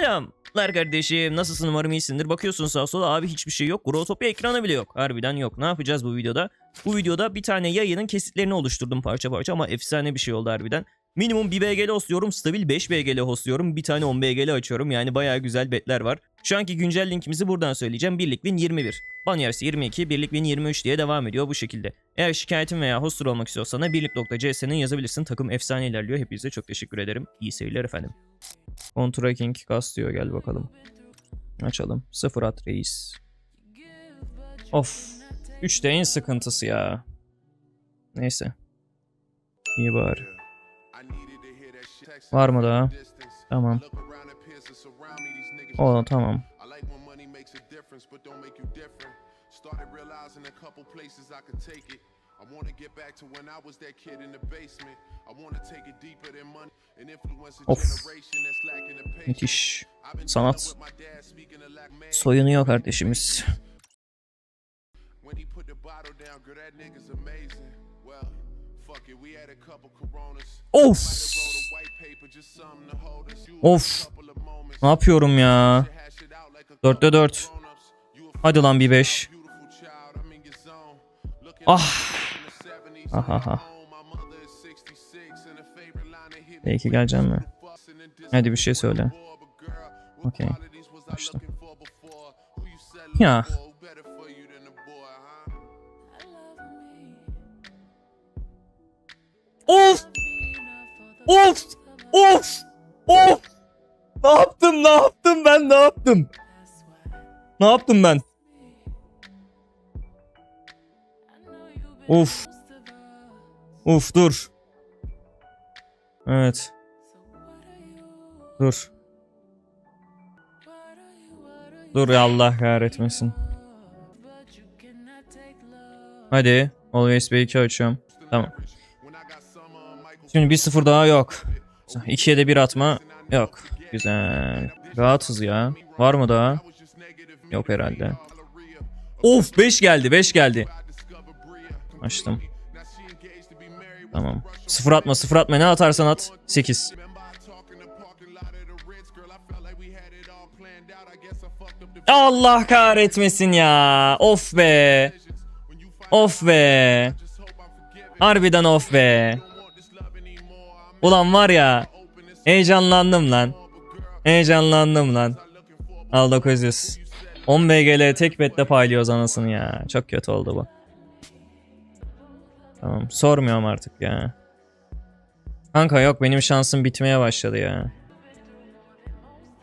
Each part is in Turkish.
Selamlar kardeşim. Nasılsın umarım iyisindir. Bakıyorsun sağa sola abi hiçbir şey yok. Growtopia ekranı bile yok. Harbiden yok. Ne yapacağız bu videoda? Bu videoda bir tane yayının kesitlerini oluşturdum parça parça ama efsane bir şey oldu harbiden. Minimum 1 BGL hostluyorum. Stabil 5 BGL hostluyorum. Bir tane 10 BGL açıyorum. Yani bayağı güzel betler var. Şu anki güncel linkimizi buradan söyleyeceğim. Birlik win 21. Banyarsı 22, birlik win 23 diye devam ediyor bu şekilde. Eğer şikayetin veya hoster olmak istiyorsan da birlik.cs'nin yazabilirsin. Takım efsane ilerliyor. Hepinize çok teşekkür ederim. İyi seyirler efendim. On tracking kas diyor gel bakalım. Açalım. Sıfır at reis. Of. 3'te en sıkıntısı ya. Neyse. İyi bari. Var mı daha? Tamam. O tamam. I wanna get back to when I was that kid in the basement. I wanna take it deeper than money and influence a generation that's lacking the patience. Müthiş. Sanat. Soyunuyor kardeşimiz. When he put the bottle down, girl, that nigga's amazing. Well, Of. Of. Ne yapıyorum ya? Hash it out like a Dörtte couple of dört. grown-ups. You a Hadi lan bir beş. beautiful child, I'm in your zone. Looking Ah. in the 70s, Ah, ah, ah. home, my mother is 66, and her favorite line that hit me Belki geleceğim mi? Hadi bir şey söyle. Okey. Başla. Ya. Of! Of! Of! Of! Ne yaptım? Ne yaptım ben? Ne yaptım? Ne yaptım ben? Of. Of dur. Evet. Dur. Dur ya Allah kahretmesin. Hadi. Always B2 açıyorum. Tamam. Şimdi 1-0 daha yok. 2'ye de 1 atma. Yok. Güzel. Rahatız ya. Var mı daha? Yok herhalde. Of 5 geldi 5 geldi. Açtım. Tamam. Sıfır atma sıfır atma ne atarsan at. 8. Allah kahretmesin ya. Of be. Of be. Harbiden of be. Ulan var ya. Heyecanlandım lan. Heyecanlandım lan. Al 900. 10 BGL tek betle paylıyoruz anasını ya. Çok kötü oldu bu. Tamam sormuyorum artık ya. Kanka yok benim şansım bitmeye başladı ya.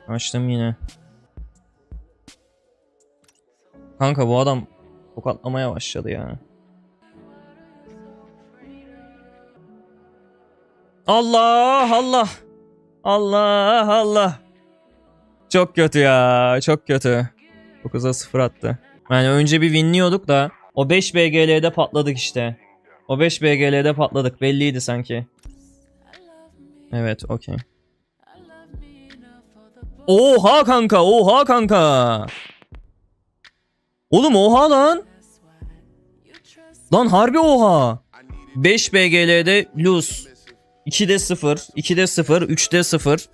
Açtım yine. Kanka bu adam tokatlamaya başladı ya. Allah Allah. Allah Allah. Çok kötü ya. Çok kötü. 9'a 0 attı. Yani önce bir winliyorduk da o 5 BGL'de patladık işte. O 5 BGL'de patladık. Belliydi sanki. Evet, okey. Oha kanka, oha kanka. Oğlum oha lan. Lan harbi oha. 5 BGL'de lose. 2'de 0, 2'de 0, 3'de 0.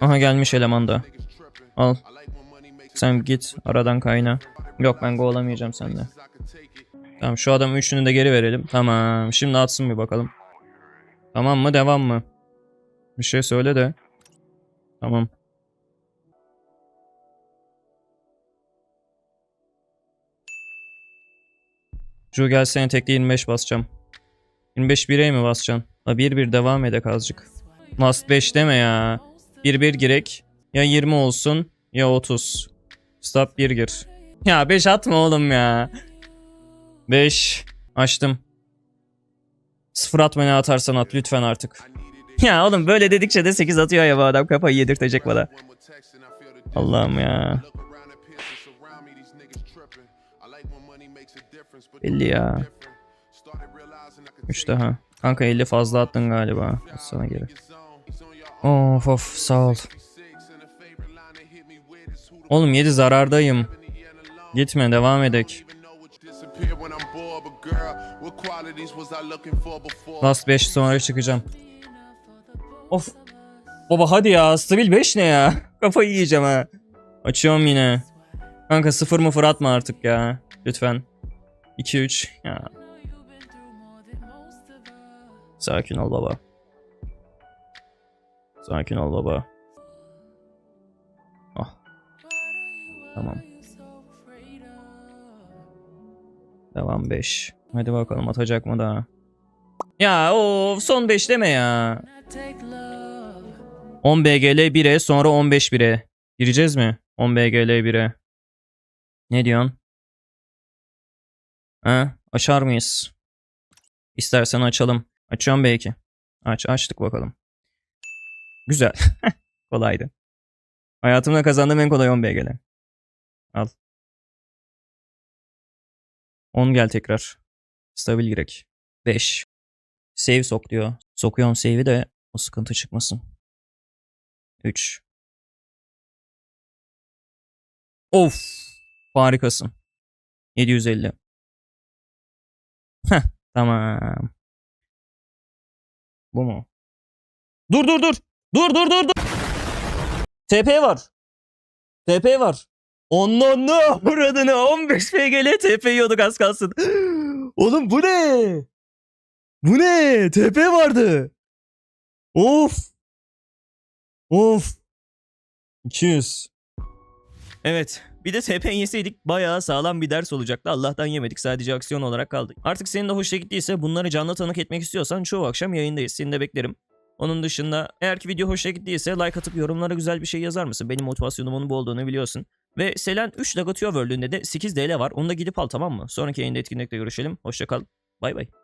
Aha gelmiş eleman da. Al. Sen git aradan kayna. Yok ben go olamayacağım sende. Tamam şu adam üçünü de geri verelim. Tamam şimdi atsın bir bakalım. Tamam mı devam mı? Bir şey söyle de. Tamam. Şu gelsene tekli 25 basacağım. 25 1'e mi basacaksın? La 1-1 devam edek azıcık. Must 5 deme ya. 1-1 girek. Ya 20 olsun ya 30. Stop 1 gir. Ya 5 atma oğlum ya. 5. Açtım. 0 atma ne atarsan at lütfen artık. Ya oğlum böyle dedikçe de 8 atıyor ya bu adam kafayı yedirtecek bana. Allah'ım ya. Belli ya. 3 daha. Kanka 50 fazla attın galiba. Sana geri. Of of sağ ol. Oğlum 7 zarardayım. Gitme devam edek. Last 5 sonra çıkacağım. Of. Baba hadi ya stabil 5 ne ya? Kafayı yiyeceğim ha. Açıyorum yine. Kanka sıfır mı atma artık ya. Lütfen. 2-3. Ya. Sakin ol baba. Sakin ol baba. Ah. Tamam. Devam 5. Hadi bakalım atacak mı daha? Ya o son 5 deme ya. 10 BGL 1'e sonra 15 1'e. Gireceğiz mi? 10 BGL 1'e. Ne diyorsun? Ha? Açar mıyız? İstersen açalım. Açıyorum belki. Aç, açtık bakalım. Güzel. Kolaydı. Hayatımda kazandığım en kolay 10 BGL. Al. 10 gel tekrar. Stabil girek. 5. Save sok diyor. Sokuyorum save'i de o sıkıntı çıkmasın. 3. Of. Harikasın. 750. Heh, tamam. Bu mu? Dur dur dur. Dur dur dur dur. TP var. TP var. Onun ne? Buradını 15 PGL TP yiyorduk az kalsın. Oğlum bu ne? Bu ne? TP vardı. Of. Of. 200. Evet. Bir de TP yeseydik bayağı sağlam bir ders olacaktı. Allah'tan yemedik. Sadece aksiyon olarak kaldık. Artık senin de hoşuna gittiyse bunları canlı tanık etmek istiyorsan çoğu akşam yayındayız. Seni de beklerim. Onun dışında eğer ki video hoşuna gittiyse like atıp yorumlara güzel bir şey yazar mısın? Benim motivasyonumun bu olduğunu biliyorsun. Ve Selen 3 Legatio World'ünde de 8 DL var. Onu da gidip al tamam mı? Sonraki yayında etkinlikte görüşelim. Hoşça kal. Bay bay.